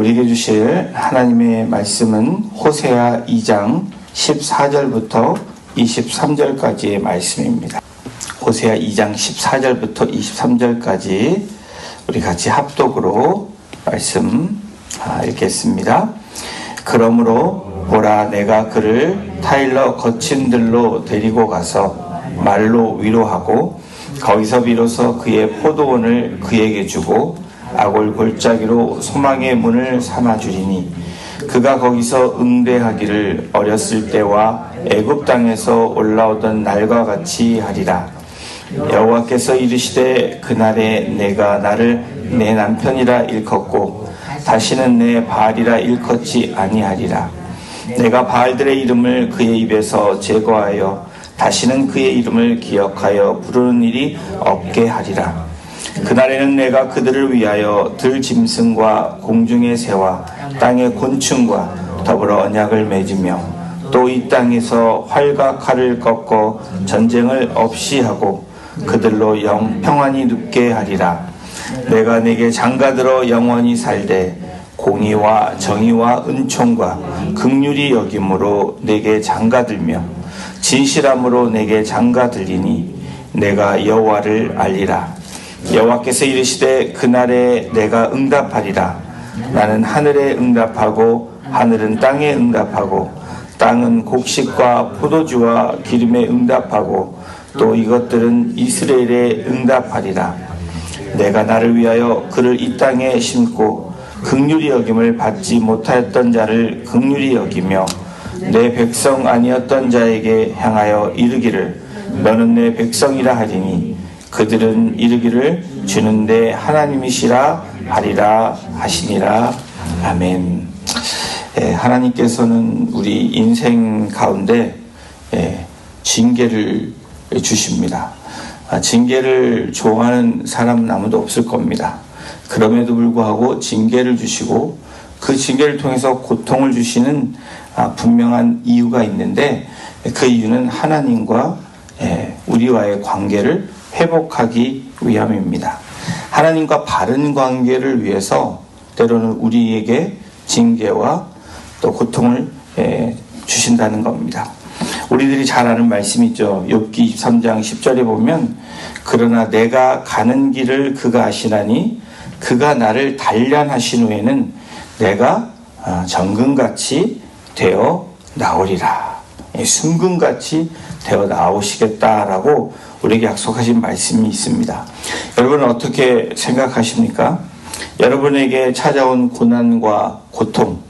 우리에게 주실 하나님의 말씀은 호세아 2장 14절부터 23절까지의 말씀입니다. 호세아 2장 14절부터 23절까지 우리 같이 합독으로 말씀 아, 읽겠습니다. 그러므로 보라 내가 그를 타일러 거친 들로 데리고 가서 말로 위로하고 거기서 비로소 그의 포도원을 그에게 주고 아골 골짜기로 소망의 문을 삼아 주리니 그가 거기서 응대하기를 어렸을 때와 애굽 땅에서 올라오던 날과 같이 하리라. 여호와께서 이르시되 그날에 내가 나를 내 남편이라 일컫고 다시는 내 바알이라 일컫지 아니하리라. 내가 바알들의 이름을 그의 입에서 제거하여 다시는 그의 이름을 기억하여 부르는 일이 없게 하리라 그날에는 내가 그들을 위하여 들 짐승과 공중의 새와 땅의 곤충과 더불어 언약을 맺으며 또 이 땅에서 활과 칼을 꺾어 전쟁을 없이 하고 그들로 영 평안히 눕게 하리라. 내가 내게 장가들어 영원히 살되 공의와 정의와 은총과 극률이 여김으로 내게 장가들며 진실함으로 내게 장가들리니 내가 여호와를 알리라. 여호와께서 이르시되 그날에 내가 응답하리라. 나는 하늘에 응답하고 하늘은 땅에 응답하고 땅은 곡식과 포도주와 기름에 응답하고 또 이것들은 이스라엘에 응답하리라. 내가 나를 위하여 그를 이 땅에 심고 극률이 여김을 받지 못하였던 자를 극률이 여기며 내 백성 아니었던 자에게 향하여 이르기를 너는 내 백성이라 하리니 그들은 이르기를 주는데 하나님이시라 하리라 하시니라 아멘. 예, 하나님께서는 우리 인생 가운데 예, 징계를 주십니다. 아, 징계를 좋아하는 사람은 아무도 없을 겁니다. 그럼에도 불구하고 징계를 주시고 그 징계를 통해서 고통을 주시는 아, 분명한 이유가 있는데 그 이유는 하나님과 예, 우리와의 관계를 회복하기 위함입니다. 하나님과 바른 관계를 위해서 때로는 우리에게 징계와 또 고통을 주신다는 겁니다. 우리들이 잘 아는 말씀이죠. 욥기 23장 10절에 보면 그러나 내가 가는 길을 그가 아시나니 그가 나를 단련하신 후에는 내가 어, 정금같이 되어 나오리라. 순금같이 되어 나오시겠다라고 우리에게 약속하신 말씀이 있습니다. 여러분은 어떻게 생각하십니까? 여러분에게 찾아온 고난과 고통,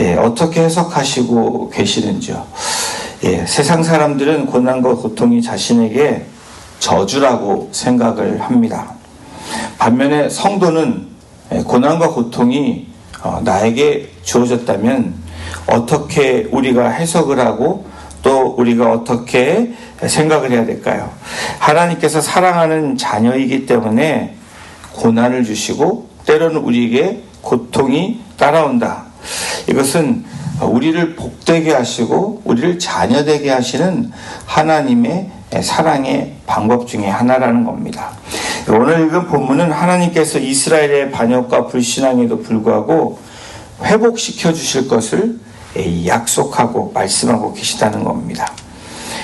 예, 어떻게 해석하시고 계시는지요? 예, 세상 사람들은 고난과 고통이 자신에게 저주라고 생각을 합니다. 반면에 성도는 예, 고난과 고통이 어, 나에게 주어졌다면 어떻게 우리가 해석을 하고 또 우리가 어떻게 생각을 해야 될까요? 하나님께서 사랑하는 자녀이기 때문에 고난을 주시고 때로는 우리에게 고통이 따라온다. 이것은 우리를 복되게 하시고 우리를 자녀되게 하시는 하나님의 사랑의 방법 중에 하나라는 겁니다. 오늘 읽은 본문은 하나님께서 이스라엘의 반역과 불신앙에도 불구하고 회복시켜 주실 것을 약속하고 말씀하고 계시다는 겁니다.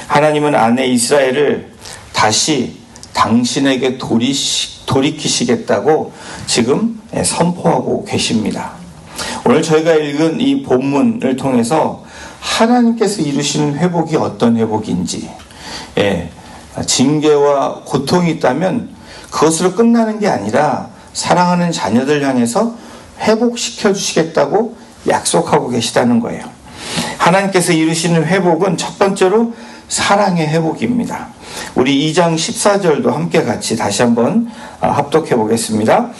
하나님은 아내 이스라엘을 다시 당신에게 돌이키시겠다고 지금 선포하고 계십니다. 오늘 저희가 읽은 이 본문을 통해서 하나님께서 이루시는 회복이 어떤 회복인지, 예, 징계와 고통이 있다면 그것으로 끝나는 게 아니라 사랑하는 자녀들 향해서 회복시켜 주시겠다고 약속하고 계시다는 거예요. 하나님께서 이루시는 회복은 첫 번째로 사랑의 회복입니다. 우리 2장 14절도 함께 같이 다시 한번 아, 합독해 보겠습니다.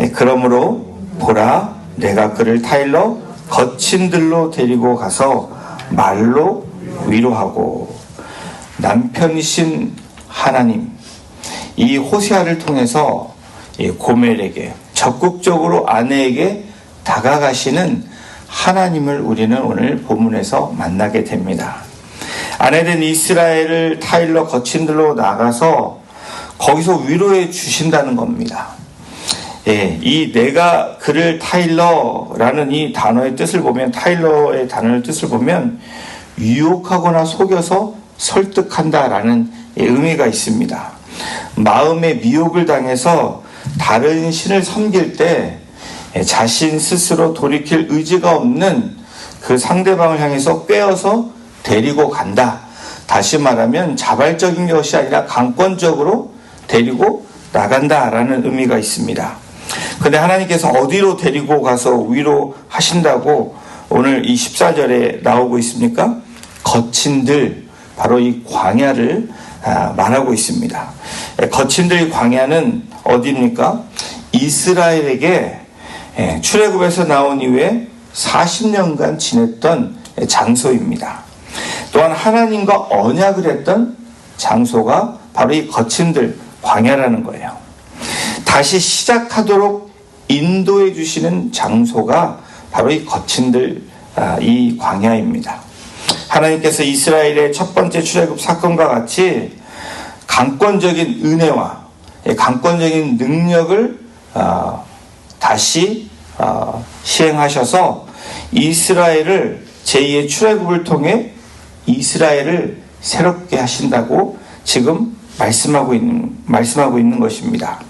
예, 그러므로 보라 내가 그를 타일러 거친 들로 데리고 가서 말로 위로하고 남편이신 하나님 이 호세아를 통해서 고멜에게 적극적으로 아내에게 다가가시는 하나님을 우리는 오늘 본문에서 만나게 됩니다. 아내된 이스라엘을 타일러 거친 들로 나가서 거기서 위로해 주신다는 겁니다. 예, 이 내가 그를 타일러라는 이 단어의 뜻을 보면 타일러의 단어의 뜻을 보면 유혹하거나 속여서 설득한다라는 의미가 있습니다. 마음의 미혹을 당해서 다른 신을 섬길 때 자신 스스로 돌이킬 의지가 없는 그 상대방을 향해서 꿰어서 데리고 간다. 다시 말하면 자발적인 것이 아니라 강권적으로 데리고 나간다라는 의미가 있습니다. 근데 하나님께서 어디로 데리고 가서 위로 하신다고 오늘 이 14절에 나오고 있습니까? 거친들, 바로 이 광야를 아, 말하고 있습니다. 거친들 광야는 어디입니까? 이스라엘에게 출애굽에서 나온 이후에 40년간 지냈던 장소입니다. 또한 하나님과 언약을 했던 장소가 바로 이 거친들 광야라는 거예요. 다시 시작하도록 인도해 주시는 장소가 바로 이 거친들 아, 이 광야입니다. 하나님께서 이스라엘의 첫 번째 출애굽 사건과 같이 강권적인 은혜와 강권적인 능력을 아, 다시 아, 시행하셔서 이스라엘을 제2의 출애굽을 통해 이스라엘을 새롭게 하신다고 지금 말씀하고 있는 말씀하고 있는 것입니다.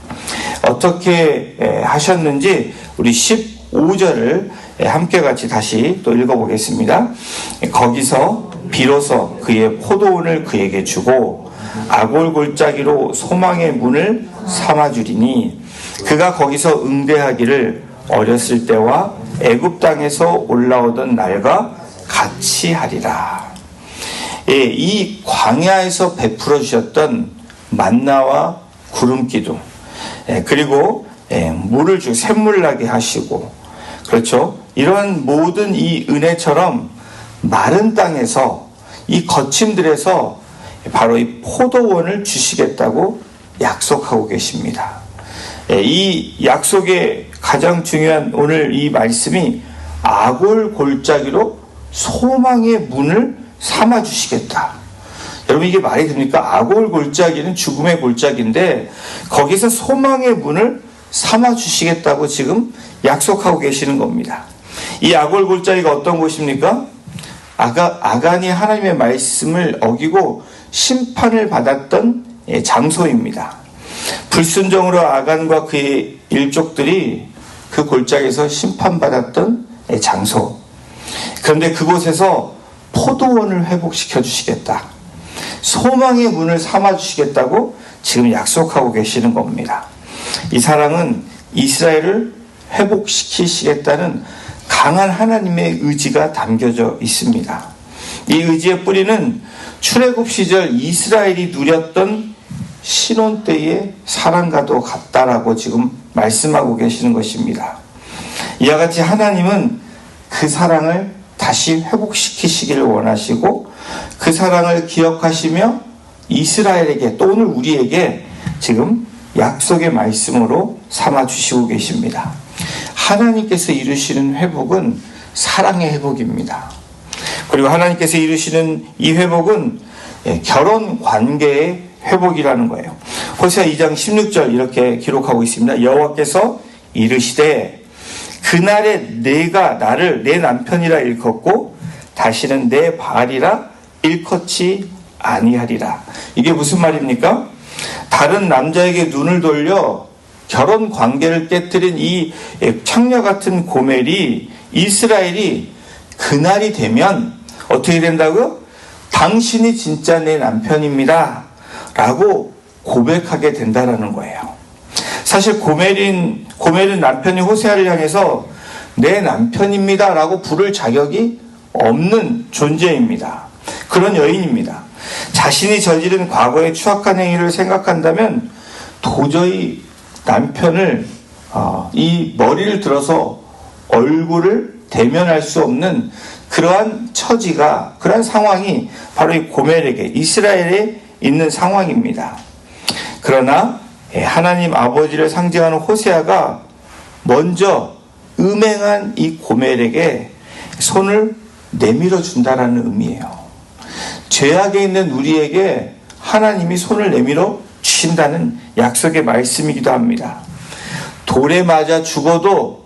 어떻게 하셨는지 우리 15절을 함께 같이 다시 또 읽어보겠습니다. 거기서 비로소 그의 포도원을 그에게 주고 아골 골짜기로 소망의 문을 삼아주리니 그가 거기서 응대하기를 어렸을 때와 애굽 땅에서 올라오던 날과 같이 하리라. 예, 이 광야에서 베풀어 주셨던 만나와 구름 기둥 예, 그리고 예, 물을 주 샘물 나게 하시고 그렇죠. 이러한 모든 이 은혜처럼 마른 땅에서 이 거침들에서 바로 이 포도원을 주시겠다고 약속하고 계십니다. 이 약속의 가장 중요한 오늘 이 말씀이 아골 골짜기로 소망의 문을 삼아 주시겠다. 여러분 이게 말이 됩니까? 아골 골짜기는 죽음의 골짜기인데 거기서 소망의 문을 삼아 주시겠다고 지금 약속하고 계시는 겁니다. 이 아골 골짜기가 어떤 곳입니까? 아가, 아간이 하나님의 말씀을 어기고 심판을 받았던 예, 장소입니다. 불순종으로 아간과 그의 일족들이 그 골짜기에서 심판받았던 예, 장소. 그런데 그곳에서 포도원을 회복시켜 주시겠다. 소망의 문을 삼아 주시겠다고 지금 약속하고 계시는 겁니다. 이 사랑은 이스라엘을 회복시키시겠다는 강한 하나님의 의지가 담겨져 있습니다. 이 의지의 뿌리는 출애굽 시절 이스라엘이 누렸던 신혼 때의 사랑과도 같다라고 지금 말씀하고 계시는 것입니다. 이와 같이 하나님은 그 사랑을 다시 회복시키시기를 원하시고 그 사랑을 기억하시며 이스라엘에게 또 오늘 우리에게 지금 약속의 말씀으로 삼아 주시고 계십니다. 하나님께서 이루시는 회복은 사랑의 회복입니다. 그리고 하나님께서 이루시는 이 회복은 예, 결혼 관계의 회복이라는 거예요. 호세아 2장 16절 이렇게 기록하고 있습니다. 여호와께서 이르시되 그날에 내가 나를 내 남편이라 일컫고 다시는 내 발이라 일컫지 아니하리라. 이게 무슨 말입니까? 다른 남자에게 눈을 돌려 결혼 관계를 깨뜨린 이 창녀 같은 고멜이 이스라엘이 그날이 되면 어떻게 된다고요? 당신이 진짜 내 남편입니다. 라고 고백하게 된다라는 거예요. 사실 고멜인 고멜은 남편이 호세아를 향해서 내 남편입니다 라고 부를 자격이 없는 존재입니다. 그런 여인입니다. 자신이 저지른 과거의 추악한 행위를 생각한다면 도저히 남편을 어, 이 머리를 들어서 얼굴을 대면할 수 없는 그러한 처지가 그러한 상황이 바로 이 고멜에게 이스라엘에 있는 상황입니다. 그러나 예, 하나님 아버지를 상징하는 호세아가 먼저 음행한 이 고멜에게 손을 내밀어 준다라는 의미예요. 죄악에 있는 우리에게 하나님이 손을 내밀어 주신다는 약속의 말씀이기도 합니다. 돌에 맞아 죽어도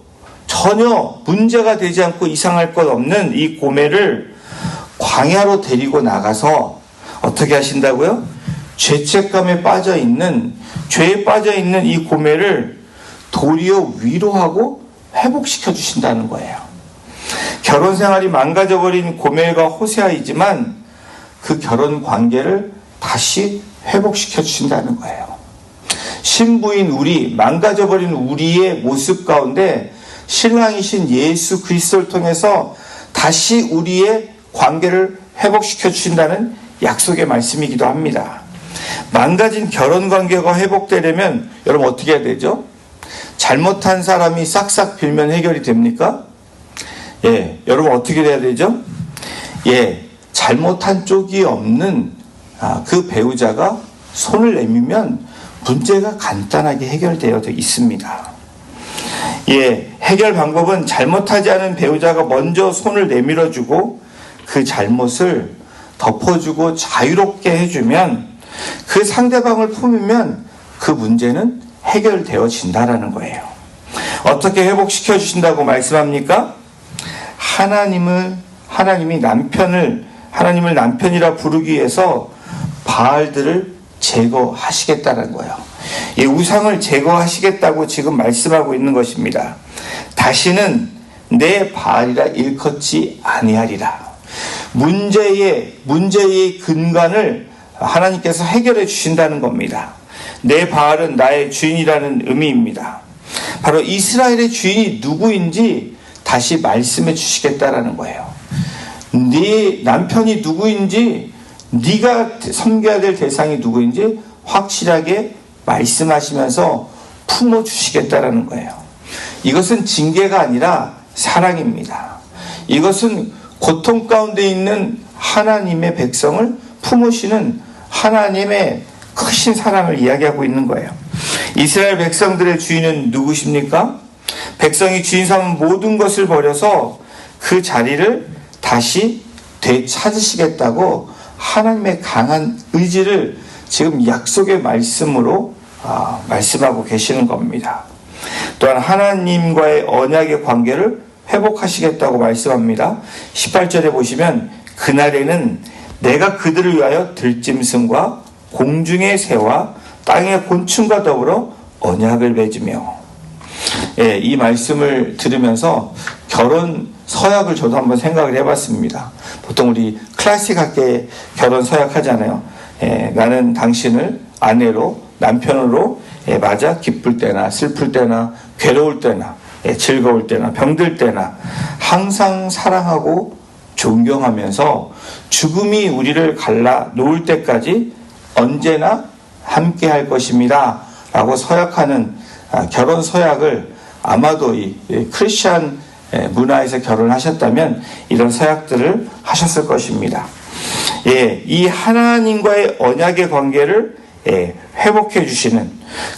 전혀 문제가 되지 않고 이상할 것 없는 이 고매를 광야로 데리고 나가서 어떻게 하신다고요? 죄책감에 빠져 있는 죄에 빠져 있는 이 고매를 도리어 위로하고 회복시켜 주신다는 거예요. 결혼 생활이 망가져 버린 고멜과 호세아이지만 그 결혼 관계를 다시 회복시켜 주신다는 거예요. 신부인 우리, 망가져 버린 우리의 모습 가운데 신랑이신 예수 그리스도를 통해서 다시 우리의 관계를 회복시켜 주신다는 약속의 말씀이기도 합니다. 망가진 결혼 관계가 회복되려면 여러분 어떻게 해야 되죠? 잘못한 사람이 싹싹 빌면 해결이 됩니까? 예, 여러분 어떻게 돼야 되죠? 예, 잘못한 쪽이 없는 아, 그 배우자가 손을 내밀면 문제가 간단하게 해결되어 있습니다. 예, 해결 방법은 잘못하지 않은 배우자가 먼저 손을 내밀어주고 그 잘못을 덮어주고 자유롭게 해주면 그 상대방을 품으면 그 문제는 해결되어진다라는 거예요. 어떻게 회복시켜 주신다고 말씀합니까? 하나님을 하나님이 남편을 하나님을 남편이라 부르기 위해서 바알들을 제거하시겠다는 거예요. 이 우상을 제거하시겠다고 지금 말씀하고 있는 것입니다. 다시는 내 바알이라 일컫지 아니하리라. 문제의 문제의 근간을 하나님께서 해결해 주신다는 겁니다. 내 바알은 나의 주인이라는 의미입니다. 바로 이스라엘의 주인이 누구인지 다시 말씀해 주시겠다라는 거예요. 네 남편이 누구인지 네가 섬겨야 될 대상이 누구인지 확실하게 말씀하시면서 품어 주시겠다라는 거예요. 이것은 징계가 아니라 사랑입니다. 이것은 고통 가운데 있는 하나님의 백성을 품으시는 하나님의 크신 사랑을 이야기하고 있는 거예요. 이스라엘 백성들의 주인은 누구십니까? 백성이 주인 삼은 모든 것을 버려서 그 자리를 다시 되찾으시겠다고 하나님의 강한 의지를 지금 약속의 말씀으로 아, 말씀하고 계시는 겁니다. 또한 하나님과의 언약의 관계를 회복하시겠다고 말씀합니다. 18절에 보시면 그날에는 내가 그들을 위하여 들짐승과 공중의 새와 땅의 곤충과 더불어 언약을 맺으며 예, 이 말씀을 들으면서 결혼 서약을 저도 한번 생각을 해봤습니다. 보통 우리 클래식 학계 결혼 서약 하잖아요. 예, 나는 당신을 아내로 남편으로 예, 맞아 기쁠 때나 슬플 때나 괴로울 때나 예, 즐거울 때나 병들 때나 항상 사랑하고 존경하면서 죽음이 우리를 갈라 놓을 때까지 언제나 함께 할 것입니다. 라고 서약하는 아, 결혼 서약을 아마도 이 크리스천 문화에서 결혼하셨다면 이런 서약들을 하셨을 것입니다. 예, 이 하나님과의 언약의 관계를 예, 회복해 주시는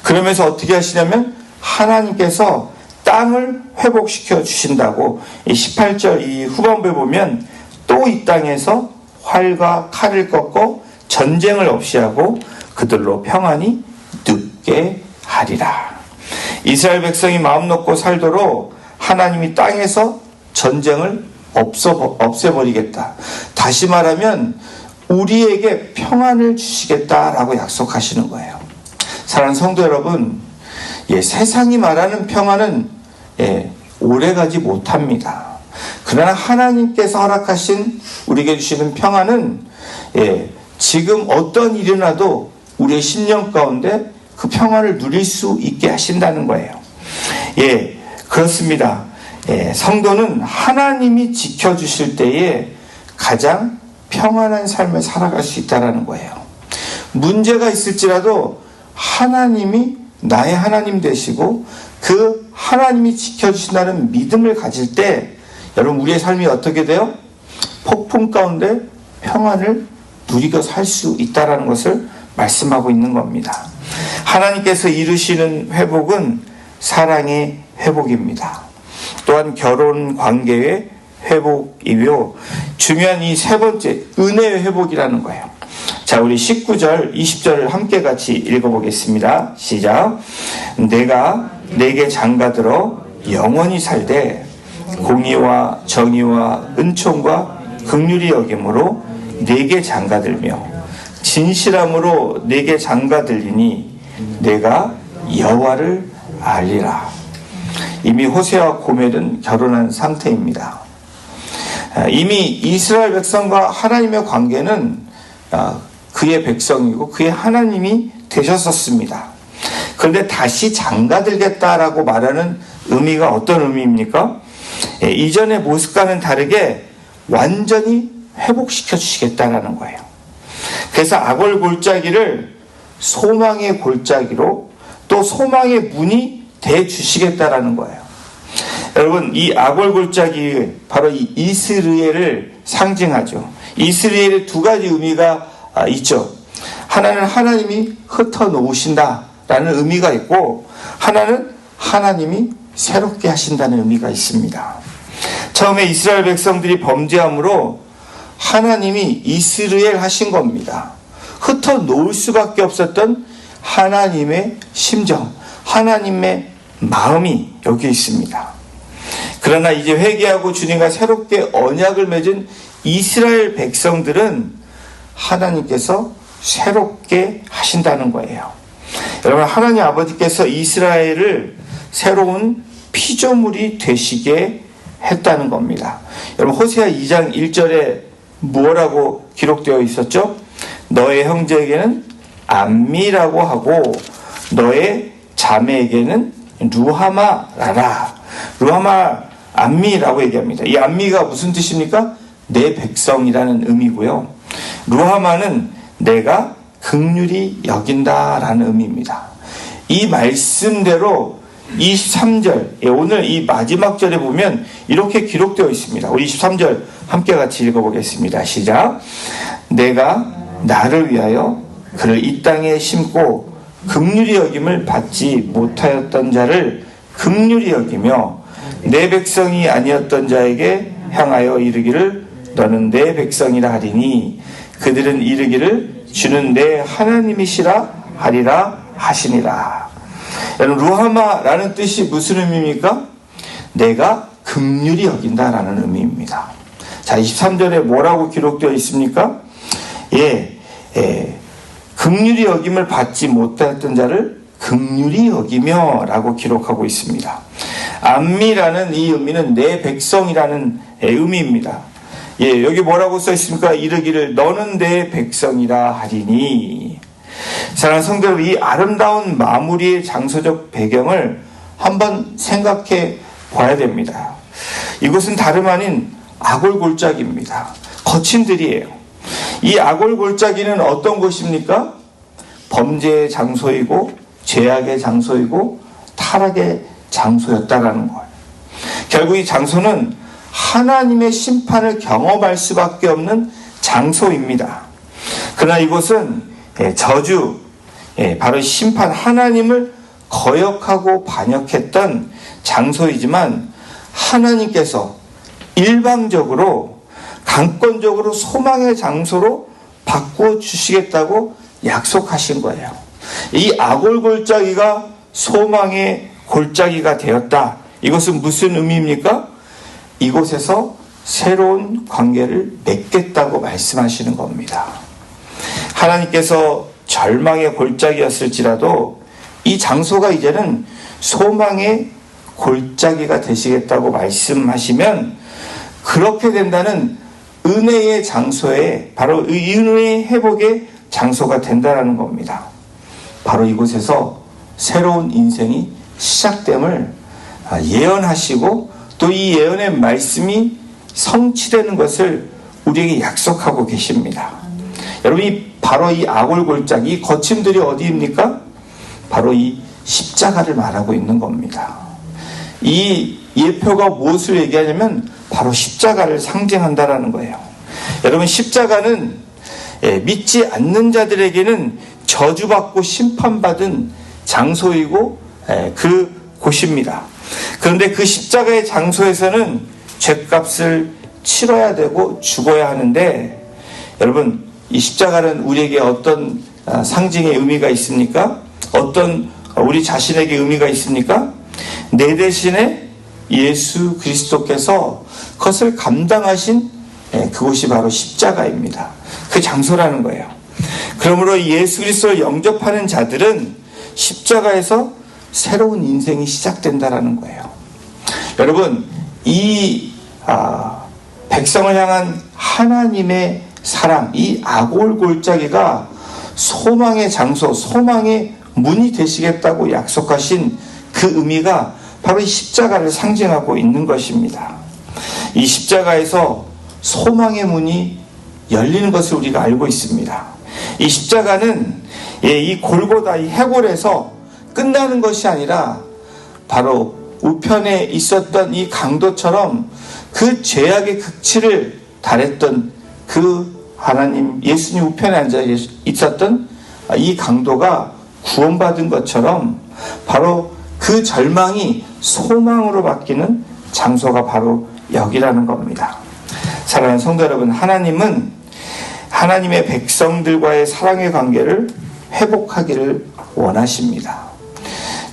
그러면서 어떻게 하시냐면 하나님께서 땅을 회복시켜 주신다고 이 18절 이 후반부에 보면 또 이 땅에서 활과 칼을 꺾고 전쟁을 없이 하고 그들로 평안히 눕게 하리라. 이스라엘 백성이 마음 놓고 살도록 하나님이 땅에서 전쟁을 없어, 없애버리겠다. 다시 말하면 우리에게 평안을 주시겠다라고 약속하시는 거예요. 사랑하는 성도 여러분, 예, 세상이 말하는 평안은 예, 오래가지 못합니다. 그러나 하나님께서 허락하신 우리에게 주시는 평안은 예, 지금 어떤 일이 나도 우리의 심령 가운데 그 평안을 누릴 수 있게 하신다는 거예요. 예, 그렇습니다. 예, 성도는 하나님이 지켜주실 때에 가장 평안한 삶을 살아갈 수 있다는 거예요. 문제가 있을지라도 하나님이 나의 하나님 되시고 그 하나님이 지켜주신다는 믿음을 가질 때 여러분 우리의 삶이 어떻게 돼요? 폭풍 가운데 평안을 누리고 살 수 있다라는 것을 말씀하고 있는 겁니다. 하나님께서 이루시는 회복은 사랑의 회복입니다. 또한 결혼 관계의 회복이며 중요한 이 세 번째 은혜의 회복이라는 거예요. 자, 우리 19절, 20절을 함께 같이 읽어보겠습니다. 시작. 내가 내게 장가들어 영원히 살되 공의와 정의와 은총과 극률이 여김으로 내게 장가들며 진실함으로 내게 장가들리니 내가 여호와를 알리라. 이미 호세와 고멜은 결혼한 상태입니다. 아, 이미 이스라엘 백성과 하나님의 관계는 아, 그의 백성이고 그의 하나님이 되셨었습니다. 그런데 다시 장가들겠다라고 말하는 의미가 어떤 의미입니까? 예, 이전의 모습과는 다르게 완전히 회복시켜 주시겠다라는 거예요. 그래서 악월 골짜기를 소망의 골짜기로 또 소망의 문이 돼 주시겠다라는 거예요. 여러분 이 악월 골짜기 바로 이 이스라엘을 상징하죠. 이스라엘의 두 가지 의미가 아, 있죠. 하나는 하나님이 흩어 놓으신다 라는 의미가 있고 하나는 하나님이 새롭게 하신다는 의미가 있습니다. 처음에 이스라엘 백성들이 범죄함으로 하나님이 이스라엘 하신 겁니다. 흩어 놓을 수밖에 없었던 하나님의 심정, 하나님의 마음이 여기 있습니다. 그러나 이제 회개하고 주님과 새롭게 언약을 맺은 이스라엘 백성들은 하나님께서 새롭게 하신다는 거예요. 여러분, 하나님 아버지께서 이스라엘을 새로운 피조물이 되시게 했다는 겁니다. 여러분, 호세아 2장 1절에 뭐라고 기록되어 있었죠? 너의 형제에게는 암미라고 하고 너의 자매에게는 루하마라라. 루하마 암미라고 얘기합니다. 이 암미가 무슨 뜻입니까? 내 백성이라는 의미고요. 루하마는 내가 극률이 여긴다라는 의미입니다. 이 말씀대로 23절, 예, 오늘 이 마지막 절에 보면 이렇게 기록되어 있습니다. 우리 23절 함께 같이 읽어보겠습니다. 시작. 내가 나를 위하여 그를 이 땅에 심고 극률이 여김을 받지 못하였던 자를 극률이 여기며 내 백성이 아니었던 자에게 향하여 이르기를 너는 내 백성이라 하리니 그들은 이르기를 주는 내 하나님이시라 하리라 하시니라. 여러분 루하마라는 뜻이 무슨 의미입니까? 내가 극률이 여긴다라는 의미입니다. 자 23절에 뭐라고 기록되어 있습니까? 예, 예 극률이 여김을 받지 못했던 자를 극률이 여기며라고 기록하고 있습니다. 안미라는 이 의미는 내 백성이라는 의미입니다. 예, 여기 뭐라고 써 있습니까? 이르기를 너는 내 백성이라 하리니. 사랑하는 성도 여러분, 이 아름다운 마무리의 장소적 배경을 한번 생각해 봐야 됩니다. 이곳은 다름 아닌 아골 골짜기입니다. 거친 들이에요. 이 아골 골짜기는 어떤 곳입니까? 범죄의 장소이고 죄악의 장소이고 타락의 장소였다라는 거예요. 결국 이 장소는 하나님의 심판을 경험할 수밖에 없는 장소입니다. 그러나 이곳은 예, 저주, 예, 바로 심판 하나님을 거역하고 반역했던 장소이지만 하나님께서 일방적으로 강권적으로 소망의 장소로 바꾸어 주시겠다고 약속하신 거예요. 이 아골 골짜기가 소망의 골짜기가 되었다. 이것은 무슨 의미입니까? 이곳에서 새로운 관계를 맺겠다고 말씀하시는 겁니다. 하나님께서 절망의 골짜기였을지라도 이 장소가 이제는 소망의 골짜기가 되시겠다고 말씀하시면 그렇게 된다는 은혜의 장소에 바로 은혜의 회복의 장소가 된다는 겁니다. 바로 이곳에서 새로운 인생이 시작됨을 예언하시고 또 이 예언의 말씀이 성취되는 것을 우리에게 약속하고 계십니다. 여러분 이 바로 이 아골 골짜기 거침들이 어디입니까? 바로 이 십자가를 말하고 있는 겁니다. 이 예표가 무엇을 얘기하냐면 바로 십자가를 상징한다라는 거예요. 여러분 십자가는 예, 믿지 않는 자들에게는 저주받고 심판받은 장소이고 예, 그 곳입니다. 그런데 그 십자가의 장소에서는 죄값을 치러야 되고 죽어야 하는데 여러분 이 십자가는 우리에게 어떤 아, 상징의 의미가 있습니까? 어떤 우리 자신에게 의미가 있습니까? 내 대신에 예수 그리스도께서 그것을 감당하신 예, 그곳이 바로 십자가입니다. 그 장소라는 거예요. 그러므로 예수 그리스도를 영접하는 자들은 십자가에서 새로운 인생이 시작된다라는 거예요. 여러분 이 아, 백성을 향한 하나님의 사랑, 이 아골 골짜기가 소망의 장소, 소망의 문이 되시겠다고 약속하신 그 의미가 바로 이 십자가를 상징하고 있는 것입니다. 이 십자가에서 소망의 문이 열리는 것을 우리가 알고 있습니다. 이 십자가는 예, 이 골고다 이 해골에서 끝나는 것이 아니라 바로 우편에 있었던 이 강도처럼 그 죄악의 극치를 달했던 그 하나님 예수님 우편에 앉아 있었던 이 강도가 구원받은 것처럼 바로 그 절망이 소망으로 바뀌는 장소가 바로 여기라는 겁니다. 사랑하는 성도 여러분, 하나님은 하나님의 백성들과의 사랑의 관계를 회복하기를 원하십니다.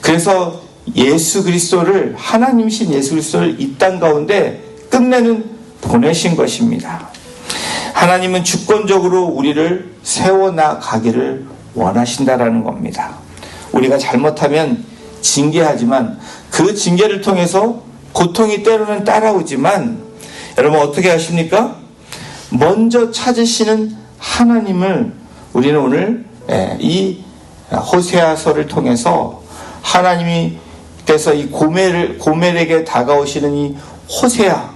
그래서 예수 그리스도를 하나님신 예수 그리스도를 이 땅 가운데 끝내는 보내신 것입니다. 하나님은 주권적으로 우리를 세워나 가기를 원하신다라는 겁니다. 우리가 잘못하면 징계하지만 그 징계를 통해서 고통이 때로는 따라오지만 여러분 어떻게 하십니까? 먼저 찾으시는 하나님을 우리는 오늘 예, 이 호세아서를 통해서 하나님이 께서 이 고멜을 고멜에게 다가오시는 이 호세아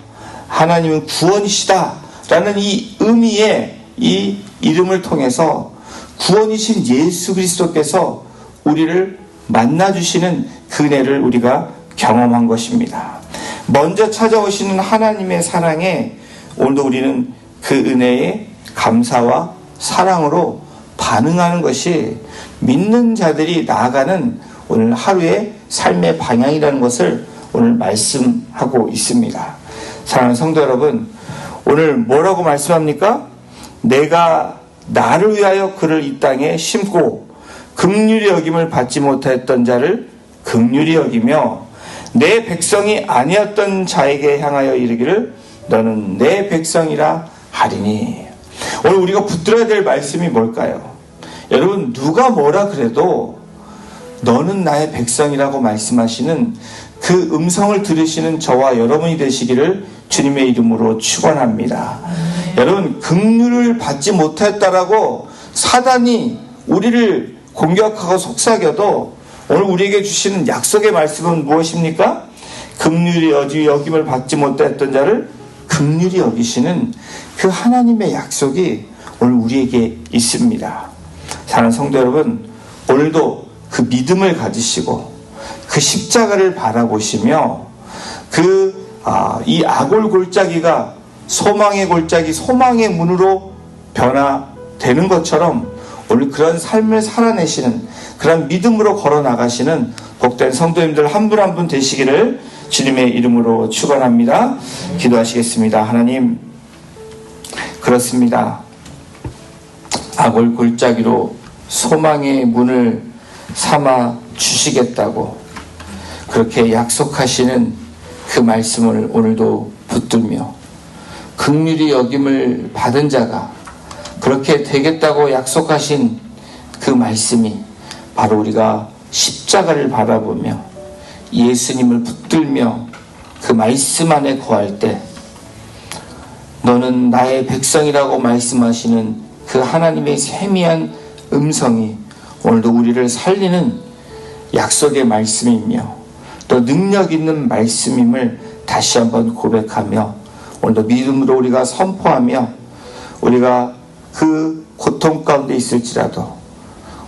하나님은 구원이시다라는 이 의미의 이 이름을 통해서 구원이신 예수 그리스도께서 우리를 만나 주시는 그네를 우리가 경험한 것입니다. 먼저 찾아오시는 하나님의 사랑에 오늘도 우리는 그 은혜에 감사와 사랑으로 반응하는 것이 믿는 자들이 나아가는 오늘 하루의 삶의 방향이라는 것을 오늘 말씀하고 있습니다. 사랑하는 성도 여러분, 오늘 뭐라고 말씀합니까? 내가 나를 위하여 그를 이 땅에 심고 극률이 여김을 받지 못했던 자를 극률이 여기며 내 백성이 아니었던 자에게 향하여 이르기를 너는 내 백성이라 하리니 오늘 우리가 붙들어야 될 말씀이 뭘까요? 여러분 누가 뭐라 그래도 너는 나의 백성이라고 말씀하시는 그 음성을 들으시는 저와 여러분이 되시기를 주님의 이름으로 축원합니다. 여러분 긍휼을 받지 못했다라고 사단이 우리를 공격하고 속삭여도 오늘 우리에게 주시는 약속의 말씀은 무엇입니까? 긍휼히 여지 여김을 받지 못했던 자를 긍휼히 여기시는 그 하나님의 약속이 오늘 우리에게 있습니다. 사랑하는 성도 여러분, 오늘도 그 믿음을 가지시고 그 십자가를 바라보시며 그이 아, 악골 골짜기가 소망의 골짜기, 소망의 문으로 변화되는 것처럼 오늘 그런 삶을 살아내시는 그런 믿음으로 걸어 나가시는 복된 성도님들 한 분 한분 되시기를 주님의 이름으로 축원합니다. 기도하시겠습니다. 하나님 그렇습니다. 악을 골짜기로 소망의 문을 삼아 주시겠다고 그렇게 약속하시는 그 말씀을 오늘도 붙들며 극률이 여김을 받은 자가 그렇게 되겠다고 약속하신 그 말씀이 바로 우리가 십자가를 바라보며 예수님을 붙들며 그 말씀 안에 거할 때 너는 나의 백성이라고 말씀하시는 그 하나님의 세미한 음성이 오늘도 우리를 살리는 약속의 말씀이며 또 능력 있는 말씀임을 다시 한번 고백하며 오늘도 믿음으로 우리가 선포하며 우리가 그 고통 가운데 있을지라도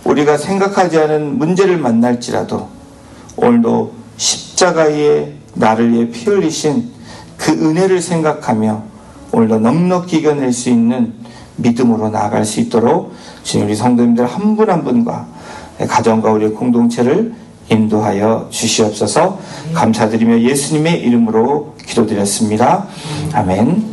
우리가 생각하지 않은 문제를 만날지라도 오늘도 십자가에 나를 위해 피 흘리신 그 은혜를 생각하며 오늘도 넉넉히 이겨낼 수 있는 믿음으로 나아갈 수 있도록 주님 우리 성도님들 한 분 한 분과 가정과 우리의 공동체를 인도하여 주시옵소서 감사드리며 예수님의 이름으로 기도드렸습니다. 아멘.